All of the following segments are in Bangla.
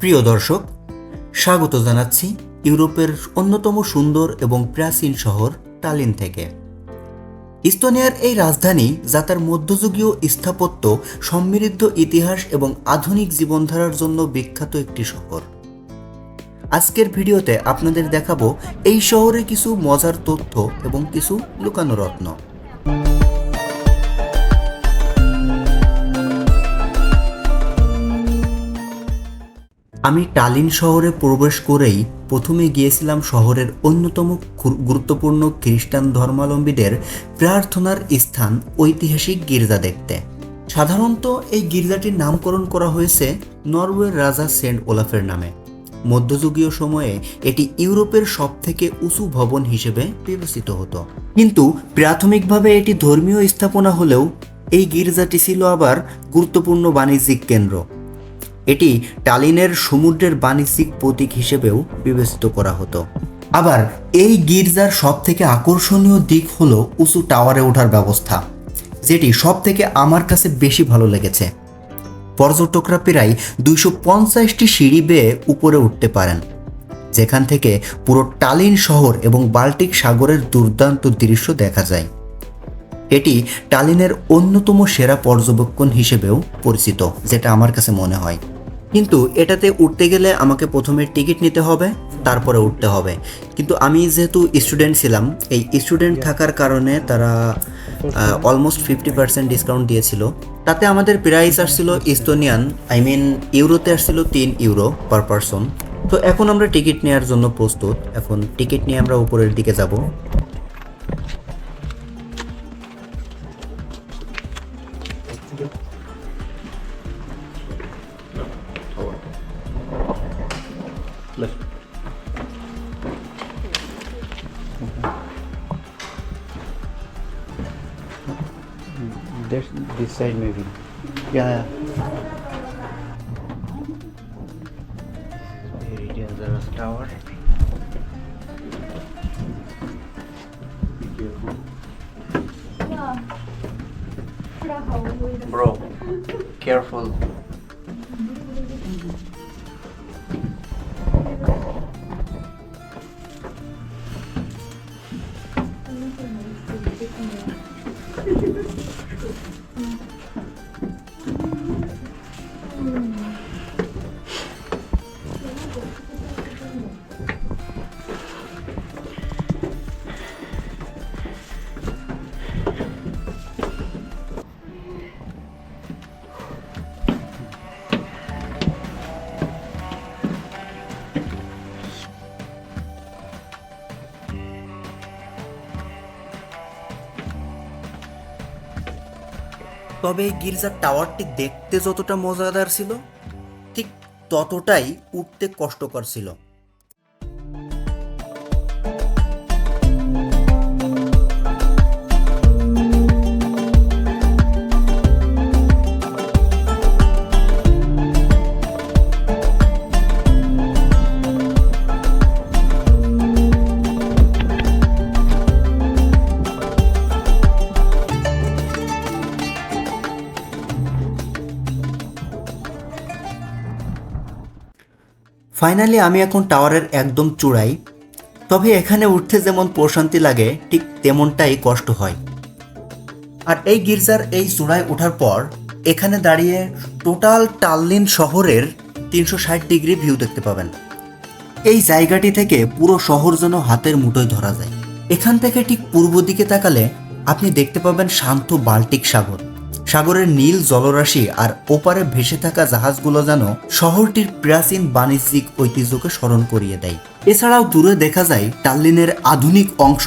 প্রিয় দর্শক, স্বাগত জানাচ্ছি ইউরোপের অন্যতম সুন্দর এবং প্রাচীন শহর টালিন থেকে। ইস্তোনিয়ার এই রাজধানী, যা তার মধ্যযুগীয় স্থাপত্য, সমৃদ্ধ ইতিহাস এবং আধুনিক জীবনধারার জন্য বিখ্যাত একটি শহর। আজকের ভিডিওতে আপনাদের দেখাবো এই শহরে কিছু মজার তথ্য এবং কিছু লুকানো রত্ন। আমি টালিন শহরে প্রবেশ করেই প্রথমে গিয়েছিলাম শহরের অন্যতম গুরুত্বপূর্ণ খ্রিস্টান ধর্মাবলম্বীদের প্রার্থনার স্থান ঐতিহাসিক গির্জা দেখতে। সাধারণত এই গির্জাটির নামকরণ করা হয়েছে নরওয়ের রাজা সেন্ট ওলাফের নামে। মধ্যযুগীয় সময়ে এটি ইউরোপের সবথেকে উঁচু ভবন হিসেবে বিবেচিত হতো। কিন্তু প্রাথমিকভাবে এটি ধর্মীয় স্থাপনা হলেও এই গির্জাটি ছিল আবার গুরুত্বপূর্ণ বাণিজ্যিক কেন্দ্র। এটি টালিনের সমুদ্রের বাণিজ্যিক প্রতীক হিসেবেও বিবেচিত করা হতো। আবার এই গির্জার সব থেকে আকর্ষণীয় দিক হলো উঁচু টাওয়ারে ওঠার ব্যবস্থা, যেটি সব থেকে আমার কাছে বেশি ভালো লেগেছে। পর্যটকরা প্রায় দুইশো পঞ্চাশটি সিঁড়ি বেয়ে উপরে উঠতে পারেন, যেখান থেকে পুরো টালিন শহর এবং বাল্টিক সাগরের দুর্দান্ত দৃশ্য দেখা যায়। এটি টালিনের অন্যতম সেরা পর্যবেক্ষণ হিসেবেও পরিচিত, যেটা আমার কাছে মনে হয়। কিন্তু এটাতে উঠতে গেলে আমাকে প্রথমে টিকিট নিতে হবে তারপরে উঠতে হবে। কিন্তু আমি যেহেতু স্টুডেন্ট ছিলাম এই স্টুডেন্ট থাকার কারণে তারা অলমোস্ট ফিফটি পার্সেন্ট ডিসকাউন্ট দিয়েছিল। তাতে আমাদের প্রাইস আসছিল ইস্তোনিয়ান আই মিন ইউরোতে আসছিল তিন ইউরো পার পারসন তো এখন আমরা টিকিট নেওয়ার জন্য প্রস্তুত। এখন টিকিট নিয়ে আমরা উপরের দিকে যাব। Lift. There's this side maybe. Yeah, yeah. Tower. Be careful. Bro, careful. তবে এই গির্জার টাওয়ারটি দেখতে যতটা মজাদার ছিল ঠিক ততটাই উঠতে কষ্টকর ছিল। ফাইনালি আমি এখন টাওয়ারের একদম চূড়াই। তবে এখানে উঠতে যেমন প্রশান্তি লাগে, ঠিক তেমনটাই কষ্ট হয়। আর এই গির্জার এই চূড়ায় ওঠার পর, এখানে দাঁড়িয়ে টোটাল টাল্লিন শহরের তিনশো ষাট ডিগ্রি ভিউ দেখতে পাবেন। এই জায়গাটি থেকে পুরো শহর যেন হাতের মুঠোয় ধরা যায়। এখান থেকে ঠিক পূর্ব দিকে তাকালে আপনি দেখতে পাবেন শান্ত বাল্টিক সাগর। সাগরের নীল জলরাশি আর ওপারে ভেসে থাকা জাহাজগুলো যেন শহরটির প্রাচীন বাণিজ্যিক ঐতিহ্যকে স্মরণ করিয়ে দেয়। এছাড়াও দূরে দেখা যায় টাল্লিনের আধুনিক অংশ,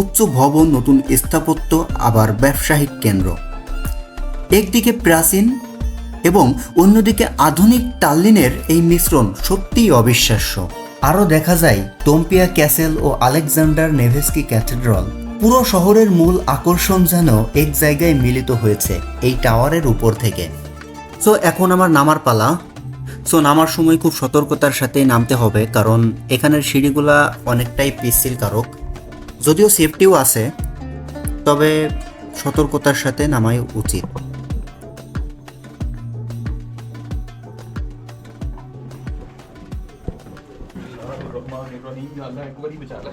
উচ্চ ভবন, নতুন স্থাপত্য, আবার ব্যবসায়িক কেন্দ্র। একদিকে প্রাচীন এবং অন্যদিকে আধুনিক টাল্লিনের এই মিশ্রণ সত্যিই অবিশ্বাস্য। আরও দেখা যায় তোম্পিয়া ক্যাসেল ও আলেকজান্ডার নেভেস্কি ক্যাথেড্রাল। পুরো শহরের মূল আকর্ষণ যেন এক জায়গায় মিলিত হয়েছে, এই টাওয়ারের উপর থেকে। সো এখন আমার নামার পালা। সো নামার সময় খুব সতর্কতার সাথে নামতে হবে, কারণ এখানের সিঁড়িগুলা অনেকটাই পিসিল কারক। যদিও সেফটিও আছে, তবে সতর্কতার সাথে নামাই উচিত। আল্লাহ একবারই বেচারা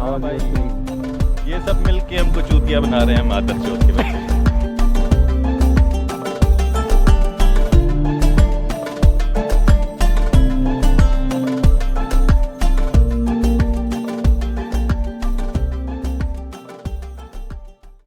हाँ भाई। ये सब मिलके हमको चूतिया बना रहे हैं मादर चौथ के बच्चे।